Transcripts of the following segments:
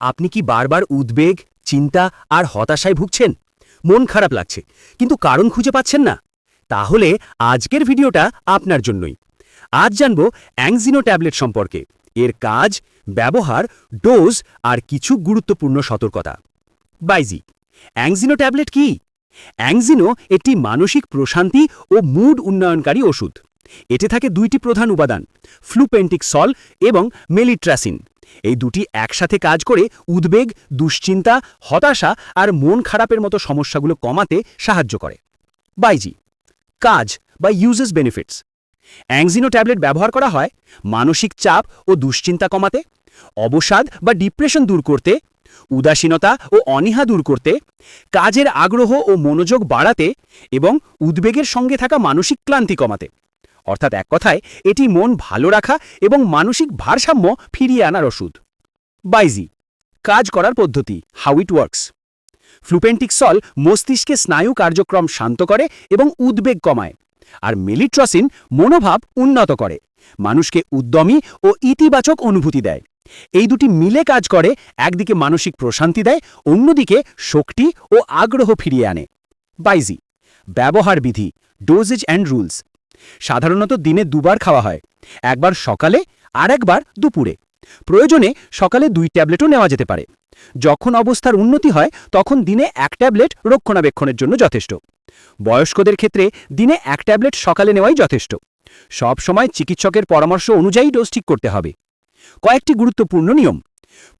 আপনি কি বারবার উদ্বেগ, চিন্তা আর হতাশায় ভুগছেন? মন খারাপ লাগছে, কিন্তু কারণ খুঁজে পাচ্ছেন না। তাহলে আজকের ভিডিওটা আপনার জন্যই। আজ জানব অ্যাংজিনো ট্যাবলেট সম্পর্কে। এর কাজ, ব্যবহার, ডোজ আর কিছু গুরুত্বপূর্ণ সতর্কতা। বাইজি অ্যাংজিনো ট্যাবলেট কি? অ্যাংজিনো একটি মানসিক প্রশান্তি ও মুড উন্নয়নকারী ওষুধ। এতে থাকে দুইটি প্রধান উপাদান, ফ্লুপেন্টিক সল এবং মেলিট্রাসিন। এই দুটি একসাথে কাজ করে উদ্বেগ, দুশ্চিন্তা, হতাশা আর মন খারাপের মতো সমস্যাগুলো কমাতে সাহায্য করে। বাইজি কাজ বা ইউজেস বেনিফিটস অ্যাংজিনো ট্যাবলেট ব্যবহার করা হয় মানসিক চাপ ও দুশ্চিন্তা কমাতে, অবসাদ বা ডিপ্রেশন দূর করতে, উদাসীনতা ও অনীহা দূর করতে, কাজের আগ্রহ ও মনোযোগ বাড়াতে এবং উদ্বেগের সঙ্গে থাকা মানসিক ক্লান্তি কমাতে। অর্থাৎ এক কথায়, এটি মন ভালো রাখা এবং মানসিক ভারসাম্য ফিরিয়ে আনার ওষুধ। বাইজি কাজ করার পদ্ধতি হাউ ইট ওয়ার্কস ফ্লুপেন্টিক সল মস্তিষ্কে স্নায়ু কার্যক্রম শান্ত করে এবং উদ্বেগ কমায়, আর মেলিট্রসিন মনোভাব উন্নত করে, মানুষকে উদ্যমী ও ইতিবাচক অনুভূতি দেয়। এই দুটি মিলে কাজ করে, একদিকে মানসিক প্রশান্তি দেয়, অন্যদিকে শক্তি ও আগ্রহ ফিরিয়ে আনে। বাইজি ব্যবহার বিধি ডোজেজ অ্যান্ড রুলস সাধারণত দিনে দুবার খাওয়া হয়, একবার সকালে আর একবার দুপুরে। প্রয়োজনে সকালে দুই ট্যাবলেটও নেওয়া যেতে পারে। যখন অবস্থার উন্নতি হয়, তখন দিনে এক ট্যাবলেট রক্ষণাবেক্ষণের জন্য যথেষ্ট। বয়স্কদের ক্ষেত্রে দিনে এক ট্যাবলেট সকালে নেওয়াই যথেষ্ট। সব সময় চিকিৎসকের পরামর্শ অনুযায়ী ডোজ ঠিক করতে হবে। কয়েকটি গুরুত্বপূর্ণ নিয়ম।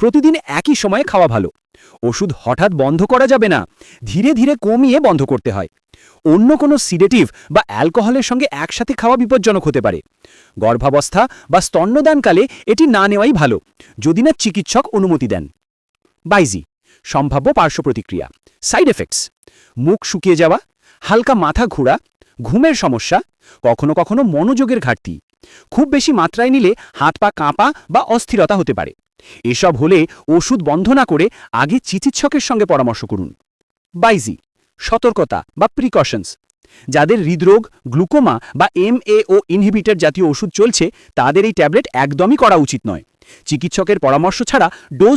প্রতিদিন একই সময়ে খাওয়া ভালো। ওষুধ হঠাৎ বন্ধ করা যাবে না। ধীরে ধীরে কমিয়ে বন্ধ করতে হয়। অন্য কোনো সিডেটিভ বা অ্যালকোহলের সঙ্গে একসাথে খাওয়া বিপজ্জনক হতে পারে। গর্ভাবস্থা বা স্তন্যদানকালে এটি না নেওয়াই ভালো, যদি না চিকিৎসক অনুমতি দেন। বাইজি, সম্ভাব্য পার্শ্ব প্রতিক্রিয়া। সাইড এফেক্টস, মুখ শুকিয়ে যাওয়া, হালকা মাথা ঘোরা, ঘুমের সমস্যা, কখনো কখনো মনোযোগের ঘাটতি। খুব বেশি মাত্রায় নিলে হাত পা কাঁপা বা অস্থিরতা হতে পারে। এসব হলে ওষুধ বন্ধ না করে আগে চিকিৎসকের সঙ্গে পরামর্শ করুন। বাইজি সতর্কতা বা প্রিকশনস যাদের হৃদরোগ, গ্লুকোমা বা এম এ ও ইনহিবিটর জাতীয় ওষুধ চলছে, তাদের এই ট্যাবলেট একদমই করা উচিত নয়। চিকিৎসকের পরামর্শ ছাড়া ডোজ